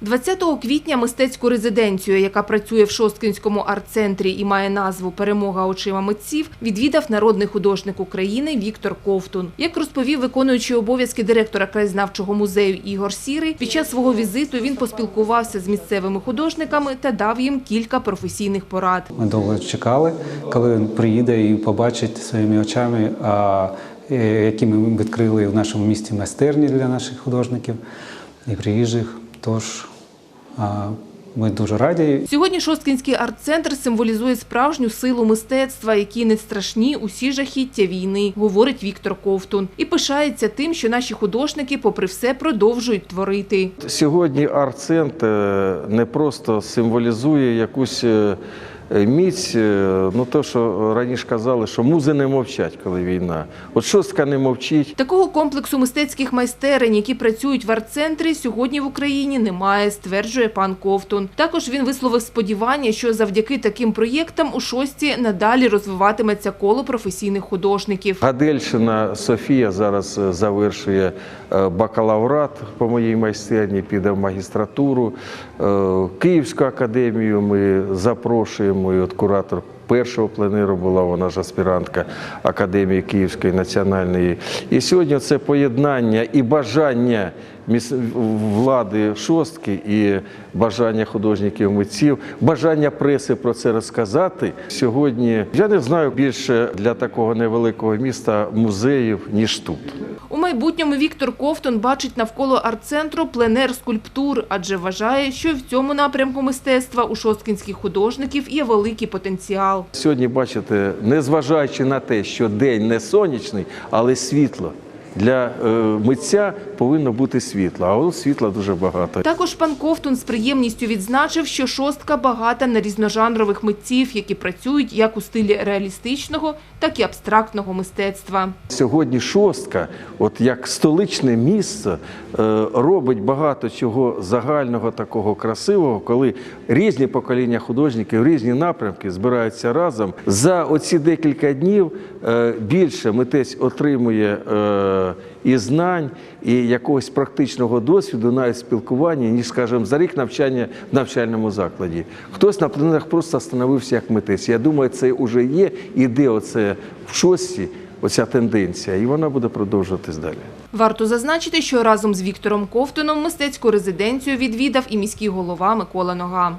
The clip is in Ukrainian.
20 квітня мистецьку резиденцію, яка працює в Шосткинському арт-центрі і має назву Перемога очима митців, відвідав народний художник України Віктор Ковтун. Як розповів виконуючий обов'язки директора краєзнавчого музею Ігор Сірий, під час свого візиту він поспілкувався з місцевими художниками та дав їм кілька професійних порад. Ми довго чекали, коли він приїде і побачить своїми очами, е, які ми відкрили в нашому місті майстерні для наших художників і приїжджих. Тож ми дуже раді. Сьогодні Шосткінський арт-центр символізує справжню силу мистецтва, які не страшні усі жахіття війни, говорить Віктор Ковтун. І пишається тим, що наші художники, попри все, продовжують творити. Сьогодні арт-центр е, не просто символізує якусь е, міць, е, ну то, що раніше казали, що музи не мовчать, коли війна. От шостка не мовчить. Такого комплексу мистецьких майстерень, які працюють в арт-центрі, сьогодні в Україні немає, стверджує пан Ковтун. Також він висловив сподівання, що завдяки таким проєктам у шості надалі розвиватиметься коло професійних художників. Гадельщина Софія зараз е, завершує е, бакалаврат по моїй майстерні, піде в магістратуру. Е, Київську академію ми запрошуємо. От куратор першого пленеру була вона ж аспірантка Академії Київської національної. І сьогодні це поєднання і бажання влади шостки і бажання художників митців, бажання преси про це розказати. Сьогодні я не знаю більше для такого невеликого міста музеїв ніж тут. Майбутньому Віктор Ковтун бачить навколо арт-центру пленер скульптур, адже вважає, що в цьому напрямку мистецтва у шосткінських художників є великий потенціал. Сьогодні, бачите, незважаючи на те, що день не сонячний, але світло. Для е, митця повинно бути світло, а от світла дуже багато. Також пан Ковтун з приємністю відзначив, що шостка багата на різножанрових митців, які працюють як у стилі реалістичного, так і абстрактного мистецтва. Сьогодні шостка, от як столичне місце, е, робить багато чого загального такого красивого, коли різні покоління художників, різні напрямки збираються разом. За оці декілька днів е, більше митець отримує і знань, і якогось практичного досвіду, навіть спілкування, ніж, скажімо, за рік навчання в навчальному закладі. Хтось на пленерах просто становився як митець. Я думаю, це вже є, іде оце в шості, оця тенденція, і вона буде продовжуватись далі. Варто зазначити, що разом з Віктором Ковтуном мистецьку резиденцію відвідав і міський голова Микола Нога.